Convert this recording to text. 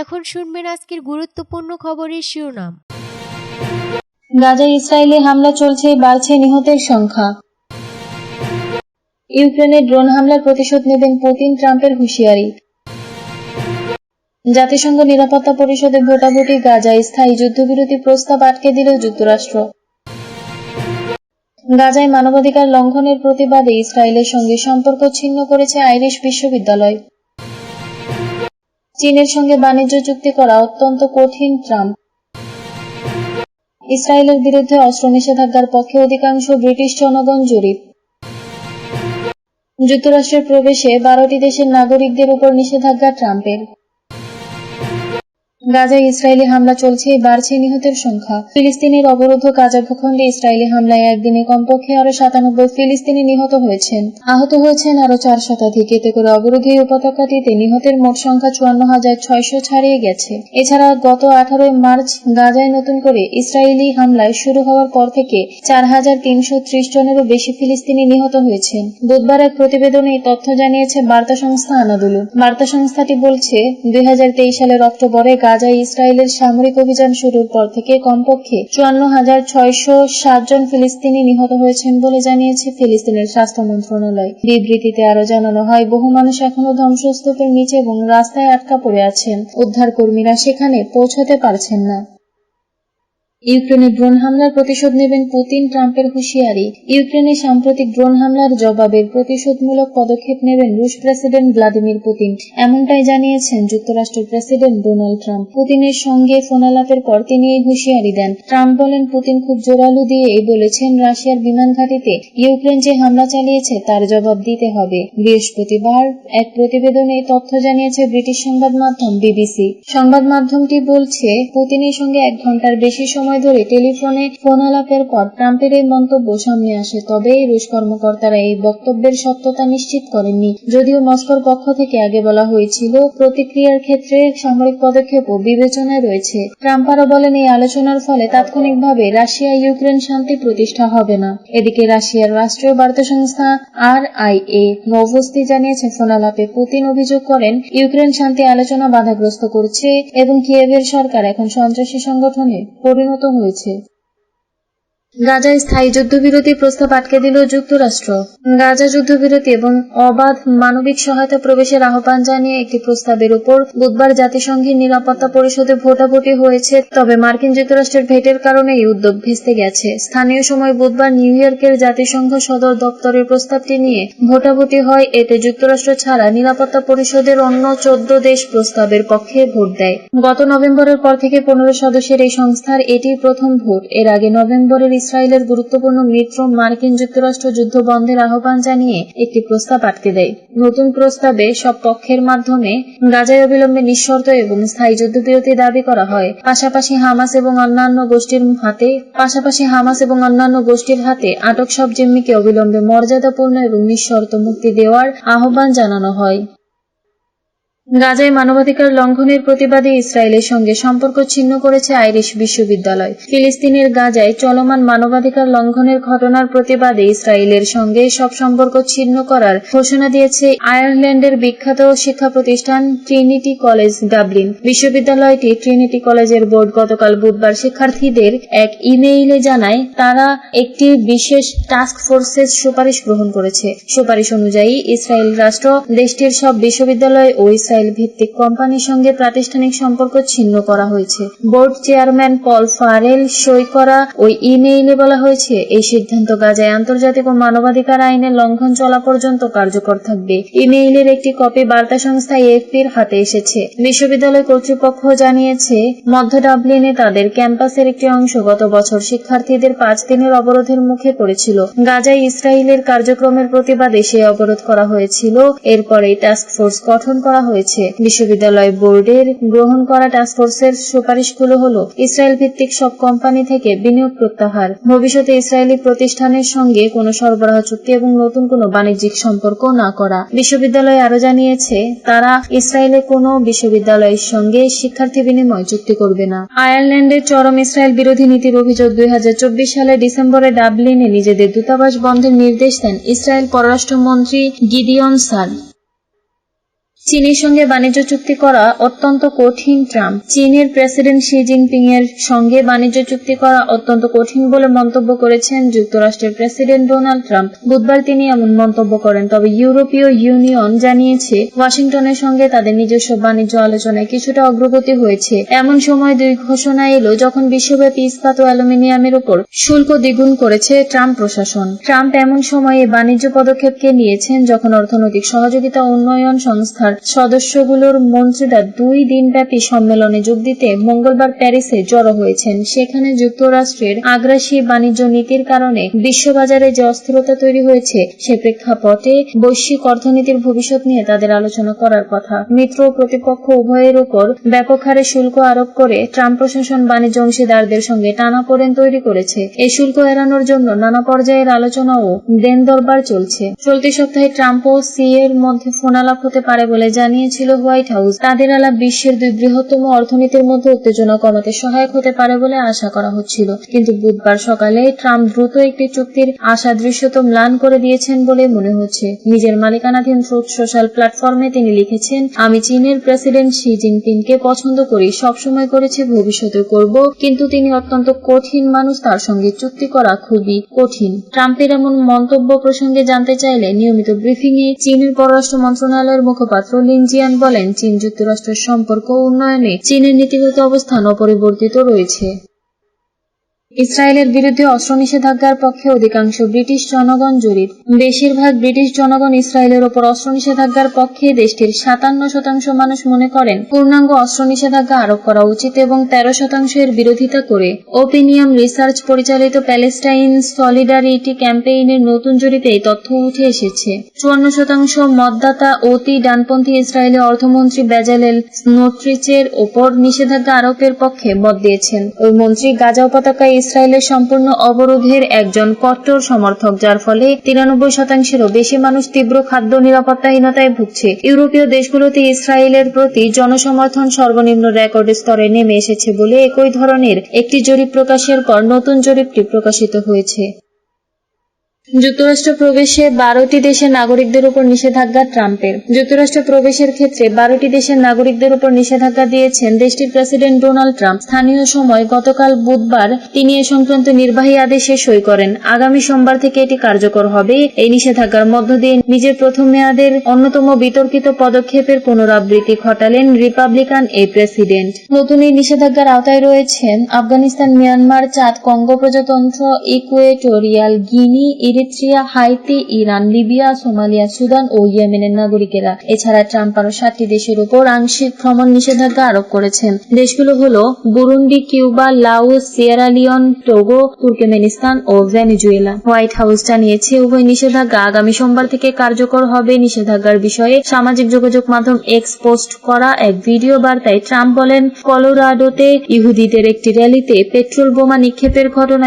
এখন শুনবেন আজকের গুরুত্বপূর্ণ খবরের শিরোনাম। গাজায় ইসরায়েলি হামলা চলছে, বাড়ছে নিহতের সংখ্যা। ইউক্রেনের ড্রোন হামলার প্রতিশোধ নেবেন পুতিন ট্রাম্পের হুঁশিয়ারি। জাতিসংঘ নিরাপত্তা পরিষদে ভোটাভুটি গাজায় স্থায়ী যুদ্ধবিরতি প্রস্তাব আটকে দিল যুক্তরাষ্ট্র। গাজায় মানবাধিকার লঙ্ঘনের প্রতিবাদে ইসরায়েলের সঙ্গে সম্পর্ক ছিন্ন করেছে আইরিশ বিশ্ববিদ্যালয়। চীনের সঙ্গে বাণিজ্য চুক্তি করা অত্যন্ত কঠিন ট্রাম্প। ইসরায়েলের বিরুদ্ধে অস্ত্র নিষেধাজ্ঞার পক্ষে অধিকাংশ ব্রিটিশ জনগণ জরিপ যুক্তরাষ্ট্রের প্রবেশে বারোটি দেশের নাগরিকদের উপর নিষেধাজ্ঞা ট্রাম্পের। গাজায় ইসরায়েলি হামলা চলছে, বাড়ছে নিহতের সংখ্যা। ফিলিস্তিনের অবরুদ্ধ গাজা ভূখণ্ডে ইসরায়েলি হামলায় একদিনে কমপক্ষে আরও সাতানব্বই ফিলিস্তিনি নিহত হয়েছেন। আহত হয়েছেন আরও চার শতাধিক। এতে করে অবরোধ উপত্যকাটিতে নিহতের মোট সংখ্যা চুয়ান্ন হাজার ছয়শো ছাড়িয়ে গেছে। এছাড়া গত আঠারোই মার্চ গাজায় নতুন করে ইসরায়েলি হামলায় শুরু হওয়ার পর থেকে চার হাজার তিনশো ত্রিশ জনেরও বেশি ফিলিস্তিনি নিহত হয়েছেন। বুধবার এক প্রতিবেদনে এই তথ্য জানিয়েছে বার্তা সংস্থা আনাদুলু। বার্তা সংস্থাটি বলছে, দুই হাজার তেইশ সালের অক্টোবরে গাজায় ইসরায়েলের সামরিক অভিযান শুরুর পর থেকে কমপক্ষে চুয়ান্ন হাজার ছয়শো জন ফিলিস্তিনি নিহত হয়েছেন বলে জানিয়েছে ফিলিস্তিনের স্বাস্থ্য মন্ত্রণালয়। বিবৃতিতে আরও জানানো হয়, বহু মানুষ এখনও ধ্বংসস্তূপের নিচে এবং রাস্তায় আটকা পড়ে আছেন। উদ্ধার কর্মীরা সেখানে পৌঁছাতে পারছেন না। ইউক্রেনে ড্রোন হামলার প্রতিশোধ নেবেন পুতিন ট্রাম্পের হুঁশিয়ারি। ইউক্রেনে সাম্প্রতিক ড্রোন হামলার জবাবের প্রতিশোধমূলক পদক্ষেপ নেবেন রুশ প্রেসিডেন্ট ভ্লাদিমির পুতিন। এমনটাই জানিয়েছেন যুক্তরাষ্ট্রের প্রেসিডেন্ট ডোনাল্ড ট্রাম্প। পুতিনের সঙ্গে ফোনালাপের পর তিনি এই হুঁশিয়ারি দেন। ট্রাম্প বলেন, পুতিন খুব জোরালো দিয়েই বলেছেন, রাশিয়ার বিমান ঘাঁটিতে ইউক্রেন যে হামলা চালিয়েছে তার জবাব দিতে হবে। বৃহস্পতিবার এক প্রতিবেদনে এই তথ্য জানিয়েছে ব্রিটিশ সংবাদ মাধ্যম বিবিসি। সংবাদ মাধ্যমটি বলছে পুতিনের সঙ্গে এক ঘণ্টার বেশি সময় ধরে টেলিফোনে ফোন আলাপের পর ট্রাম্পের এই মন্তব্য সামনে আসে। তবে এই রুশ কর্মকর্তারা এই বক্তব্যের সত্যতা নিশ্চিত করেননি। যদিও মস্কোর পক্ষ থেকে আগে বলা হয়েছিল, প্রতিক্রিয়ার ক্ষেত্রে সামরিক পদক্ষেপও বিবেচনায় রয়েছে। ট্রাম্প আরও বলেন, এই আলোচনার ফলে তাৎক্ষণিকভাবে রাশিয়া ইউক্রেন শান্তি প্রতিষ্ঠা হবে না। এদিকে রাশিয়ার রাষ্ট্রীয় বার্তা সংস্থা আর আই এ নভস্তি জানিয়েছে, ফোনালাপে পুতিন অভিযোগ করেন, ইউক্রেন শান্তি আলোচনা বাধাগ্রস্ত করছে এবং কিয়েভের সরকার এখন সন্ত্রাসী সংগঠনে পরিণত হয়েছে। গাজায় স্থায়ী যুদ্ধবিরতি প্রস্তাব আটকে দিল যুক্তরাষ্ট্র। গাজা যুদ্ধবিরতি এবং অবাধ মানবিক সহায়তা প্রবেশের আহ্বান জানিয়ে একটি প্রস্তাবের উপর বুধবার জাতিসংঘের নিরাপত্তা পরিষদে ভোটাভুটি হয়েছে, তবে মার্কিন যুক্তরাষ্ট্রের ভেটের কারণে এই উদ্যোগ ভেস্তে গেছে। স্থানীয় সময় বুধবার নিউ ইয়র্কের জাতিসংঘ সদর দপ্তরের প্রস্তাবটি নিয়ে ভোটাভুটি হয়, এতে যুক্তরাষ্ট্র ছাড়া নিরাপত্তা পরিষদের অন্য চোদ্দ দেশ প্রস্তাবের পক্ষে ভোট দেয়। গত নভেম্বরের পর থেকে পনেরো সদস্যের এই সংস্থার এটি প্রথম ভোট। এর আগে নভেম্বরের ইসরায়েলের গুরুত্বপূর্ণ মিত্র মার্কিন যুক্তরাষ্ট্র যুদ্ধ বন্ধের আহ্বান জানিয়ে একটি প্রস্তাব আটকে দেয়। নতুন প্রস্তাবে সব পক্ষের মাধ্যমে গাজায় অবিলম্বে নিঃশর্ত এবং স্থায়ী যুদ্ধবিরতি দাবি করা হয়। পাশাপাশি হামাস এবং অন্যান্য গোষ্ঠীর হাতে, পাশাপাশি হামাস এবং অন্যান্য গোষ্ঠীর হাতে আটক সব জিম্মিকে অবিলম্বে মর্যাদাপূর্ণ এবং নিঃশর্ত মুক্তি দেওয়ার আহ্বান জানানো হয়। গাজায় মানবাধিকার লঙ্ঘনের প্রতিবাদে ইসরায়েলের সঙ্গে সম্পর্ক ছিন্ন করেছে আইরিশ বিশ্ববিদ্যালয়। ফিলিস্তিনের গাজায় চলমান মানবাধিকার লঙ্ঘনের ঘটনার প্রতিবাদে ইসরায়েলের সঙ্গে সব সম্পর্ক ছিন্ন করার ঘোষণা দিয়েছে আয়ারল্যান্ডের বিখ্যাত শিক্ষা প্রতিষ্ঠান ট্রিনিটি কলেজ, ডাবলিন। বিশ্ববিদ্যালয়টি ট্রিনিটি কলেজের বোর্ড গতকাল বুধবার শিক্ষার্থীদের এক ইমেইলে জানায়, তারা একটি বিশেষ টাস্ক ফোর্সের সুপারিশ গ্রহণ করেছে। সুপারিশ অনুযায়ী, ইসরায়েল রাষ্ট্র দেশটির সব বিশ্ববিদ্যালয় ও ইসরায়েল ভিত্তিক কোম্পানির সঙ্গে প্রাতিষ্ঠানিক সম্পর্ক ছিন্ন করা হয়েছে। বোর্ড চেয়ারম্যান পল ফারেল সই করা ওই ইমেইলে বলা হয়েছে, এই সিদ্ধান্ত গাজায় আন্তর্জাতিক ও মানবাধিকার আইনের লঙ্ঘন চলা পর্যন্ত কার্যকর থাকবে। ইমেইলের একটি কপি বার্তা সংস্থা এএফপির হাতে এসেছে। বিশ্ববিদ্যালয় কর্তৃপক্ষ জানিয়েছে, মধ্য ডাবলিনে তাদের ক্যাম্পাসের একটি অংশ গত বছর শিক্ষার্থীদের পাঁচ দিনের অবরোধের মুখে পড়েছিল। গাজায় ইসরায়েলের কার্যক্রমের প্রতিবাদে সে অবরোধ করা হয়েছিল। এরপরে টাস্ক ফোর্স গঠন করা হয়েছে। বিশ্ববিদ্যালয় বোর্ডের গ্রহণ করা টাস্কফোর্সের সুপারিশগুলো হল ইসরায়েল ভিত্তিক সব কোম্পানি থেকে বিনিয়োগ প্রত্যাহার। ভবিষ্যতে ইসরায়েলি প্রতিষ্ঠানের সঙ্গে কোনো সরবরাহ চুক্তি এবং নতুন কোনো বাণিজ্যিক সম্পর্ক না করা। বিশ্ববিদ্যালয় আরও জানিয়েছে, তারা ইসরায়েলের কোনো বিশ্ববিদ্যালয়ের সঙ্গে শিক্ষার্থী বিনিময় চুক্তি করবে না। আয়ারল্যান্ডের চরম ইসরায়েল বিরোধী নীতির অভিযোগ দুই হাজার চব্বিশ সালে ডিসেম্বরে ডাবলিনে নিজেদের দূতাবাস বন্ধের নির্দেশ দেন ইসরায়েল পররাষ্ট্রমন্ত্রী গিদিয়ন সার চীনের সঙ্গে বাণিজ্য চুক্তি করা অত্যন্ত কঠিন ট্রাম্প। চীনের প্রেসিডেন্ট শি জিনপিং এর সঙ্গে বাণিজ্য চুক্তি করা অত্যন্ত কঠিন বলে মন্তব্য করেছেন যুক্তরাষ্ট্রের প্রেসিডেন্ট ডোনাল্ড ট্রাম্প। বুধবার তিনি এমন মন্তব্য করেন, তবে ইউরোপীয় ইউনিয়ন জানিয়েছে, ওয়াশিংটনের সঙ্গে তাদের নিজস্ব বাণিজ্য আলোচনায় কিছুটা অগ্রগতি হয়েছে। এমন সময় দুই ঘোষণা এলো যখন বিশ্বব্যাপী ইস্পাত ও অ্যালুমিনিয়ামের উপর শুল্ক দ্বিগুণ করেছে ট্রাম্প প্রশাসন। ট্রাম্প এমন সময়ে বাণিজ্য পদক্ষেপকে নিয়েছেন যখন অর্থনৈতিক সহযোগিতা উন্নয়ন সংস্থার সদস্যগুলোর মন্ত্রীরা দুই দিনব্যাপী সম্মেলনে যোগ দিতে মঙ্গলবার প্যারিসে জড়ো হয়েছেন। সেখানে যুক্তরাষ্ট্রের আগ্রাসী বাণিজ্য নীতির কারণে বিশ্ববাজারে যে অস্থিরতা তৈরি হয়েছে, সে প্রেক্ষাপটে বৈশ্বিক অর্থনীতির ভবিষ্যৎ নিয়ে তাদের আলোচনা করার কথা। মিত্র প্রতিপক্ষ উভয়ের উপর ব্যাপক হারে শুল্ক আরোপ করে ট্রাম্প প্রশাসন বাণিজ্য অংশীদারদের সঙ্গে টানাপোড়েন তৈরি করেছে। এই শুল্ক এড়ানোর জন্য নানা পর্যায়ের আলোচনা ও দেন দরবার চলছে। চলতি সপ্তাহে ট্রাম্প ও সি এর মধ্যে ফোনালাপ হতে পারে বলে জানিয়েছিল হোয়াইট হাউস, তাদের আলাপ বিশ্বের দুই বৃহত্তম অর্থনীতির মধ্যে উত্তেজনা কমাতে সহায়ক হতে পারে বলে আশা করা হচ্ছিল। কিন্তু বুধবার সকালে ট্রাম্প দ্রুত একটি চুক্তির আশা দৃশ্যত ম্লান করে দিয়েছেন বলে মনে হচ্ছে। নিজের মালিকানাধীন সোশ্যাল প্ল্যাটফর্মে তিনি লিখেছেন, আমি চীনের প্রেসিডেন্ট শি জিনপিংকে পছন্দ করি, সবসময় করেছি ভবিষ্যতে করব। কিন্তু তিনি অত্যন্ত কঠিন মানুষ, তার সঙ্গে চুক্তি করা খুবই কঠিন। ট্রাম্পের এমন মন্তব্য প্রসঙ্গে জানতে চাইলে নিয়মিত ব্রিফিং এ চীনের পররাষ্ট্র মন্ত্রণালয়ের মুখপাত্র লিনজিয়ান বলেন চীন যুক্তরাষ্ট্রের সম্পর্ক উন্নয়নে চীনের নীতিগত অবস্থান অপরিবর্তিত রয়েছে। ইসরায়েলের বিরুদ্ধে অস্ত্র নিষেধাজ্ঞার পক্ষে অধিকাংশ ব্রিটিশ জনগণ জরিপ বেশিরভাগ ব্রিটিশ জনগণ ইসরায়েলের ওপর অস্ত্র নিষেধাজ্ঞার পক্ষে দেশটির সাতান্ন শতাংশ মানুষ মনে করেন, পূর্ণাঙ্গ অস্ত্র নিষেধাজ্ঞা আরোপ করা উচিত এবং তেরো শতাংশ এর বিরোধিতা করে। ওপিনিয়াম রিসার্চ পরিচালিত প্যালেস্টাইন সলিডারিটি ক্যাম্পেইনের নতুন জরিপে এই তথ্য উঠে এসেছে। চুয়ান্ন শতাংশ মতদাতা অতি ডানপন্থী ইসরায়েলি অর্থমন্ত্রী বেজালেল স্নোট্রিচের ওপর নিষেধাজ্ঞা আরোপের পক্ষে মত দিয়েছেন। ওই মন্ত্রী গাজা উপত্যকায় ইসরায়েলের সম্পূর্ণ অবরোধের একজন কট্টর সমর্থক, যার ফলে তিরানব্বই শতাংশেরও বেশি মানুষ তীব্র খাদ্য নিরাপত্তাহীনতায় ভুগছে। ইউরোপীয় দেশগুলোতে ইসরায়েলের প্রতি জনসমর্থন সর্বনিম্ন রেকর্ড স্তরে নেমে এসেছে বলে একই ধরনের একটি জরিপ প্রকাশের পর নতুন জরিপটি প্রকাশিত হয়েছে। যুক্তরাষ্ট্র প্রবেশে বারোটি দেশের নাগরিকদের উপর নিষেধাজ্ঞা ট্রাম্পের। যুক্তরাষ্ট্র প্রবেশের ক্ষেত্রে বারোটি দেশের নাগরিকদের উপর নিষেধাজ্ঞা দিয়েছেন দেশটির প্রেসিডেন্ট ডোনাল্ড ট্রাম্প। স্থানীয় সময় গতকাল বুধবার তিনি এ সংক্রান্ত নির্বাহী আদেশে সই করেন। আগামী সোমবার থেকে এটি কার্যকর হবে। এই নিষেধাজ্ঞার মধ্য দিয়ে নিজের প্রথম মেয়াদের অন্যতম বিতর্কিত পদক্ষেপের পুনরাবৃত্তি ঘটালেন রিপাবলিকান এই প্রেসিডেন্ট। নতুন এই নিষেধাজ্ঞার আওতায় রয়েছেন আফগানিস্তান, মিয়ানমার, চাঁদ, কঙ্গো প্রজাতন্ত্র, Equatorial, Guinea Eritrea Haiti, Iran, Libya, Somalia, Sudan ও ইয়েমেনের নাগরিকেরা। এছাড়া ট্রাম্প আরও সাতটি দেশের উপর আংশিক ভ্রমণ নিষেধাজ্ঞা আরোপ করেছেন। দেশগুলো হলো Burundi, Cuba, Laos, Sierra Leone, Togo, Turkmenistan ও ভেনেজুয়েলা। হোয়াইট হাউস জানিয়েছে, উভয় নিষেধাজ্ঞা আগামী সোমবার থেকে কার্যকর হবে। নিষেধাজ্ঞার বিষয়ে সামাজিক যোগাযোগ মাধ্যম এক্স পোস্ট করা এক ভিডিও বার্তায় ট্রাম্প বলেন, কলোরাডোতে ইহুদিদের একটি র্যালিতে পেট্রোল বোমা নিক্ষেপের ঘটনায়